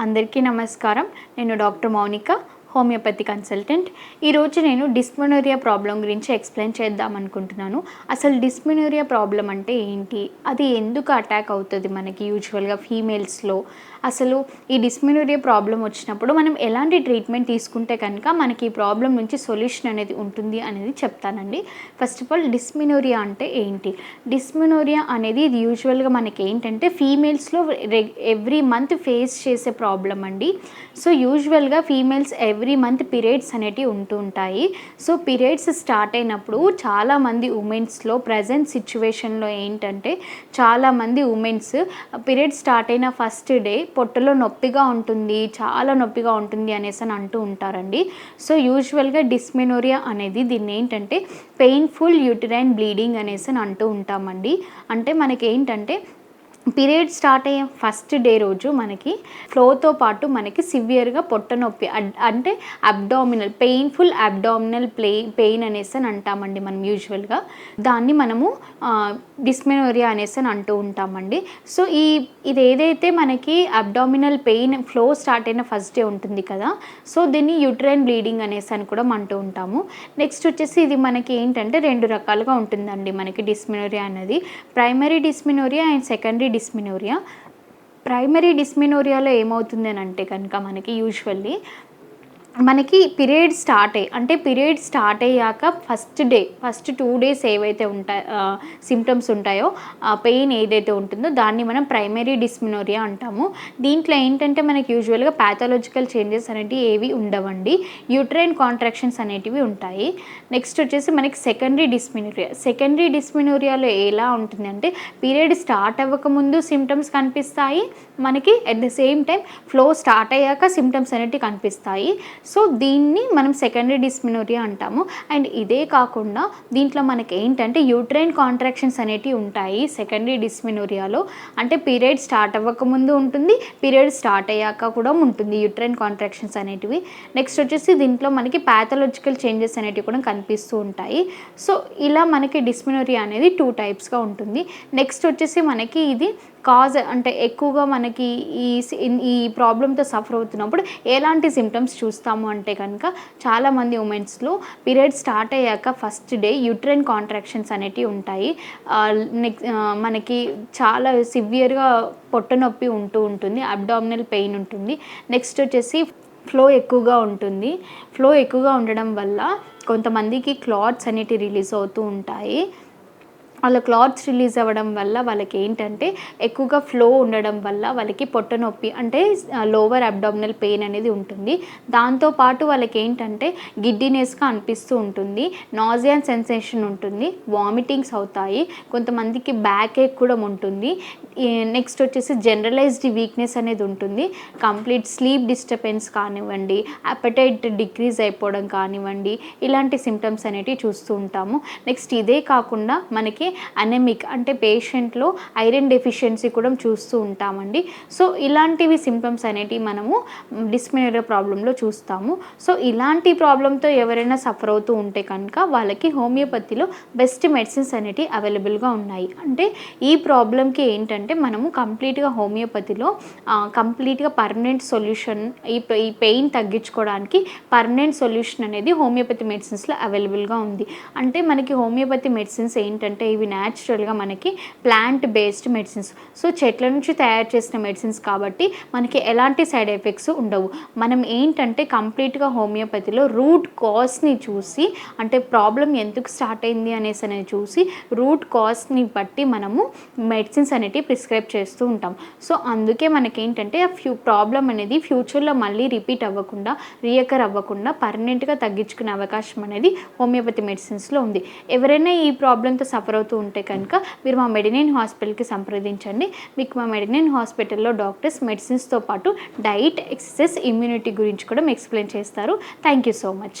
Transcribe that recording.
అందరికీ నమస్కారం. నేను డాక్టర్ మౌనిక. Homeopathy consultant. ఈరోజు నేను డిస్మినోరియా ప్రాబ్లం గురించి ఎక్స్ప్లెయిన్ చేద్దాం అనుకుంటున్నాను. అసలు డిస్మినోరియా ప్రాబ్లం అంటే ఏంటి? అది ఎందుకు అటాక్ అవుతుంది మనకి యూజువల్గా ఫీమేల్స్లో అసలు ఈ డిస్మినోరియా ప్రాబ్లం వచ్చినప్పుడు మనం ఎలాంటి ట్రీట్మెంట్ తీసుకుంటే కనుక మనకి ఈ ప్రాబ్లం నుంచి సొల్యూషన్ అనేది ఉంటుంది అనేది చెప్తానండి. ఫస్ట్ ఆఫ్ ఆల్ డిస్మినోరియా అంటే ఏంటి? డిస్మినోరియా అనేది ఇది యూజువల్గా మనకి ఏంటంటే ఫీమేల్స్లో ఎవ్రీ మంత్ ఫేస్ చేసే ప్రాబ్లం అండి. సో యూజువల్గా ఫీమేల్స్ ఎవ్ ఎవ్రీ మంత్ పీరియడ్స్ అనేటివి ఉంటూ ఉంటాయి. సో పీరియడ్స్ స్టార్ట్ అయినప్పుడు చాలామంది ఉమెన్స్లో ప్రజెంట్ సిచ్యువేషన్లో ఏంటంటే చాలామంది ఉమెన్స్ పీరియడ్స్ స్టార్ట్ అయిన ఫస్ట్ డే పొట్టలో నొప్పిగా ఉంటుంది చాలా నొప్పిగా ఉంటుంది అనేసి అని అంటూ ఉంటారండి. సో యూజువల్గా డిస్మెనోరియా అనేది దీన్ని ఏంటంటే పెయిన్ఫుల్ యూటిరైన్ బ్లీడింగ్ అనేసి అని అంటూ ఉంటామండి. అంటే మనకి ఏంటంటే పీరియడ్ స్టార్ట్ అయ్యే ఫస్ట్ డే రోజు మనకి ఫ్లోతో పాటు మనకి సివియర్గా పొట్ట నొప్పి అంటే abdominal painful abdominal play pain అనేసి అని అంటామండి మనం యూజువల్గా. దాన్ని మనము డిస్మెనోరియా అనేసి అని అంటూ ఉంటామండి. సో ఈ ఇది ఏదైతే మనకి అబ్డామినల్ పెయిన్ ఫ్లో స్టార్ట్ అయిన ఫస్ట్ డే ఉంటుంది కదా సో దీన్ని యూట్రైన్ బ్లీడింగ్ అనేసి అని కూడా అంటూ ఉంటాము. నెక్స్ట్ వచ్చేసి ఇది మనకి ఏంటంటే రెండు రకాలుగా ఉంటుందండి మనకి డిస్మెనోరియా అనేది. Primary dysmenorrhea and secondary dysmenorrhea. Primary డిస్మినోరియాలో ఏమవుతుంది అని అంటే కనుక మనకి యూజువల్లీ మనకి పీరియడ్ స్టార్ట్ అయ్యి అంటే పీరియడ్ స్టార్ట్ అయ్యాక first day first two days ఏవైతే ఉంటాయో సిమ్టమ్స్ ఉంటాయో ఆ పెయిన్ ఏదైతే ఉంటుందో దాన్ని మనం ప్రైమరీ డిస్మినోరియా అంటాము. దీంట్లో ఏంటంటే మనకి యూజువల్గా ప్యాథలాజికల్ చేంజెస్ అనేటివి ఏవి ఉండవండి. యూట్రైన్ కాంట్రాక్షన్స్ అనేటివి ఉంటాయి. నెక్స్ట్ వచ్చేసి మనకి సెకండరీ డిస్మినోరియా. సెకండరీ డిస్మినోరియాలో ఎలా ఉంటుంది అంటే పీరియడ్ స్టార్ట్ అవ్వకముందు సిమ్టమ్స్ కనిపిస్తాయి. మనకి at the same time flow start అయ్యాక సిమ్టమ్స్ అనేటివి కనిపిస్తాయి. సో దీన్ని మనం సెకండరీ డిస్మినోరియా అంటాము. అండ్ ఇదే కాకుండా దీంట్లో మనకి ఏంటంటే యూట్రైన్ కాంట్రాక్షన్స్ అనేటివి ఉంటాయి సెకండరీ డిస్మినోరియాలో అంటే పీరియడ్ స్టార్ట్ అవ్వకముందు ఉంటుంది పీరియడ్ స్టార్ట్ అయ్యాక కూడా ఉంటుంది యూట్రైన్ కాంట్రాక్షన్స్ అనేటివి. నెక్స్ట్ వచ్చేసి దీంట్లో మనకి ప్యాథలాజికల్ చేంజెస్ అనేటివి కూడా కనిపిస్తూ ఉంటాయి. సో ఇలా మనకి డిస్మినోరియా అనేది టూ టైప్స్గా ఉంటుంది. నెక్స్ట్ వచ్చేసి మనకి ఇది కాజ్ అంటే ఎక్కువగా మనకి ఈ సి- ఈ ప్రాబ్లంతో సఫర్ అవుతున్నప్పుడు ఎలాంటి సిమ్టమ్స్ చూస్తాము అంటే కనుక చాలామంది ఉమెన్స్లో పీరియడ్ స్టార్ట్ అయ్యాక ఫస్ట్ డే యూట్రైన్ కాంట్రాక్షన్స్ అనేటివి ఉంటాయి. నెక్స్ట్ మనకి చాలా సివియర్గా పొట్టనొప్పి ఉంటూ ఉంటుంది అబ్డామినల్ పెయిన్ ఉంటుంది. నెక్స్ట్ వచ్చేసి ఫ్లో ఎక్కువగా ఉంటుంది. ఫ్లో ఎక్కువగా ఉండడం వల్ల కొంతమందికి క్లాత్స్ అనేటివి రిలీజ్ అవుతూ ఉంటాయి. వాళ్ళ క్లాత్స్ రిలీజ్ అవ్వడం వల్ల వాళ్ళకి ఏంటంటే ఎక్కువగా ఫ్లో ఉండడం వల్ల వాళ్ళకి పొట్ట నొప్పి అంటే లోవర్ అబ్డామినల్ పెయిన్ అనేది ఉంటుంది. దాంతోపాటు వాళ్ళకి ఏంటంటే గిడ్డినెస్గా అనిపిస్తూ ఉంటుంది. నాజియా సెన్సేషన్ ఉంటుంది. వామిటింగ్స్ అవుతాయి. కొంతమందికి బ్యాక్ ఏక్ కూడా ఉంటుంది. నెక్స్ట్ వచ్చేసి జనరలైజ్డ్ వీక్నెస్ అనేది ఉంటుంది. కంప్లీట్ స్లీప్ డిస్టర్బెన్స్ కానివ్వండి అపటైట్ డిక్రీజ్ అయిపోవడం కానివ్వండి ఇలాంటి సిమ్టమ్స్ అనేటివి చూస్తూ ఉంటాము. నెక్స్ట్ ఇదే కాకుండా మనకి అనెమిక్ అంటే పేషెంట్లో ఐరన్ డెఫిషియన్సీ కూడా చూస్తూ ఉంటామండి. సో ఇలాంటివి సిమ్టమ్స్ అనేటివి మనము డిస్మినరీ ప్రాబ్లంలో చూస్తాము. సో ఇలాంటి ప్రాబ్లంతో ఎవరైనా సఫర్ అవుతూ ఉంటే కనుక వాళ్ళకి హోమియోపతిలో బెస్ట్ మెడిసిన్స్ అనేటివి అవైలబుల్గా ఉన్నాయి. అంటే ఈ ప్రాబ్లంకి ఏంటంటే మనము కంప్లీట్గా హోమియోపతిలో కంప్లీట్గా పర్మనెంట్ సొల్యూషన్ ఈ ఈ పెయిన్ తగ్గించుకోవడానికి పర్మనెంట్ సొల్యూషన్ అనేది హోమియోపతి మెడిసిన్స్లో అవైలబుల్గా ఉంది. అంటే మనకి హోమియోపతి మెడిసిన్స్ ఏంటంటే ఇవి న్యాచురల్గా మనకి ప్లాంట్ బేస్డ్ మెడిసిన్స్. సో చెట్ల నుంచి తయారు చేసిన మెడిసిన్స్ కాబట్టి మనకి ఎలాంటి సైడ్ ఎఫెక్ట్స్ ఉండవు. మనం ఏంటంటే కంప్లీట్గా హోమియోపతిలో రూట్ కాజ్ని చూసి అంటే ప్రాబ్లం ఎందుకు స్టార్ట్ అయింది అనేసి అనేది చూసి రూట్ కాజ్ని బట్టి మనము మెడిసిన్స్ అనేటివి ప్రిస్క్రైబ్ చేస్తూ ఉంటాం. సో అందుకే మనకేంటంటే ఆ ఫ్యూ ప్రాబ్లం అనేది ఫ్యూచర్లో మళ్ళీ రిపీట్ అవ్వకుండా రియకర్ అవ్వకుండా పర్మనెంట్గా తగ్గించుకునే అవకాశం అనేది హోమియోపతి మెడిసిన్స్లో ఉంది. ఎవరైనా ఈ ప్రాబ్లంతో సఫర్ అవుతూ ఉంటే కనుక మీరు మా మెడినైన్ హాస్పిటల్కి సంప్రదించండి. మీకు మా మెడినైన్ హాస్పిటల్లో డాక్టర్స్ మెడిసిన్స్తో పాటు డైట్ ఎక్సర్సైజ్ ఇమ్యూనిటీ గురించి కూడా ఎక్స్ప్లెయిన్ చేస్తారు. Thank you so much